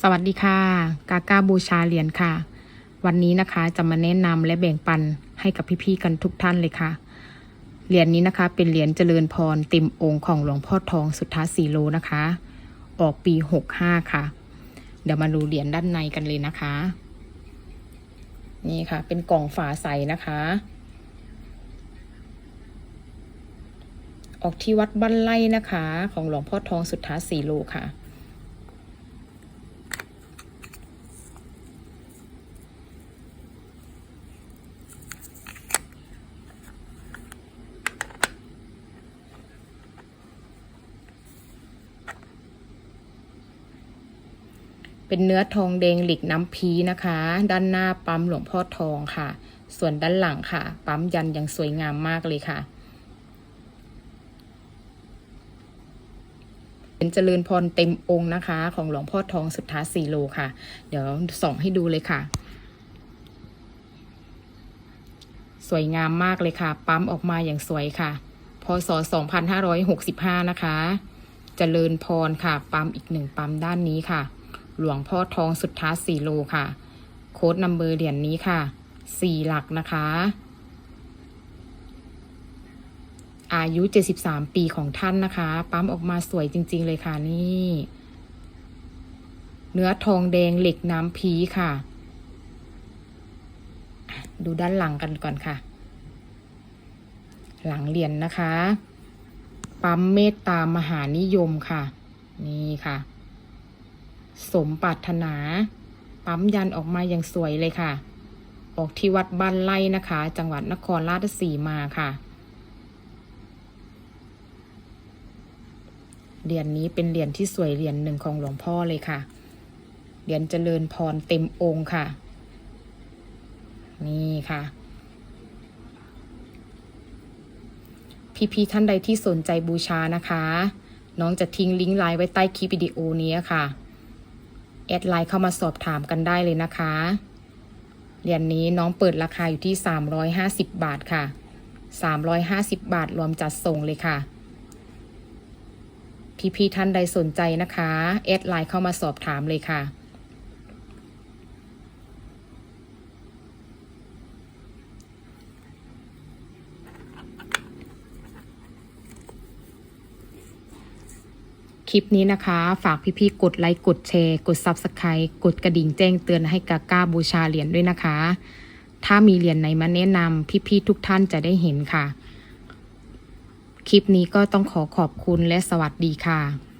สวัสดีค่ะ กากาบูชาเหรียญค่ะ วันนี้นะคะจะมาแนะนำและแบ่งปันให้กับพี่ๆกันทุกท่านเลยค่ะ เหรียญนี้นะคะ เป็นเหรียญเจริญพรเต็มองค์ของหลวงพ่อทองสุทธาสีโลนะคะ ออกปีหกห้าค่ะ เดี๋ยวมาดูเหรียญด้านในกันเลยนะคะ นี่ค่ะ เป็นกล่องฝาใสนะคะ ออกที่วัดบ้านไร่นะคะ ของหลวงพ่อทองสุทธาสีโลค่ะ เป็นเนื้อทองแดงหลิกน้ำพีนะคะ ด้านหน้าปั๊มหลวงพ่อทองค่ะ ส่วนด้านหลังค่ะ ปั๊มยันยังสวยงามมากเลยค่ะ เป็นเจริญพรเต็มองค์นะคะ ของหลวงพ่อทองสุทธาสีโลค่ะ เดี๋ยวส่องให้ดูเลยค่ะสวยงามมากเลยค่ะ ปั๊มออกมาอย่างสวยค่ะ พศ 2565 นะคะเจริญพรค่ะ ปั๊มอีกหนึ่งปั๊มด้านนี้ค่ะ หลวงพ่อทองสุดทธาสีโลค่ะ โค้ดนัมเบอร์เหรียญนี้ค่ะสี่หลักนะคะ อายุ 73 ปีของท่านนะคะ ปั๊มออกมาสวยจริง ๆ เลยค่ะนี่ เนื้อทองแดงเหล็กน้ำพีค่ะ ดูด้านหลังกันก่อนค่ะ หลังเหรียญนนะคะ ปั๊มเมตตามหานิยมค่ะ นี่ค่ะ สมปรารถนา ปั๊มยันออกมาอย่างสวยเลยค่ะ ออกที่วัดบ้านไร่นะคะ จังหวัดนครราชสีมาค่ะ เหรียญนนี้เป็นเหรียญที่สวยเหรียญหนึ่งของหลวงพ่อเลยค่ะ เหรียญเจริญพรเต็มองค์ค่ะ นี่ค่ะพี่ๆท่านใดที่สนใจบูชานะคะ น้องจะทิ้งลิงก์ไลน์ไว้ใต้คลิปวิดีโอนี้ค่ะ แอดไลน์เข้ามาสอบถามกันได้เลยนะคะ เหรียญนนี้น้องเปิดราคาอยู่ที่ 350 บาทค่ะ 350 บาทรวมจัดส่งเลยค่ะ พี่ๆท่านใดสนใจนะคะ แอดไลน์เข้ามาสอบถามเลยค่ะ คลิปนี้นะคะ ฝากพี่ๆกดไลค์กดแชร์ กด Subscribe กดกระดิ่งแจ้งเตือนให้กาก้าบูชาเหรียญด้วยนะคะ ถ้ามีเหรียญไหนมาแนะนำพี่ๆทุกท่านจะได้เห็นค่ะ คลิปนี้ก็ต้องขอขอบคุณและสวัสดีค่ะ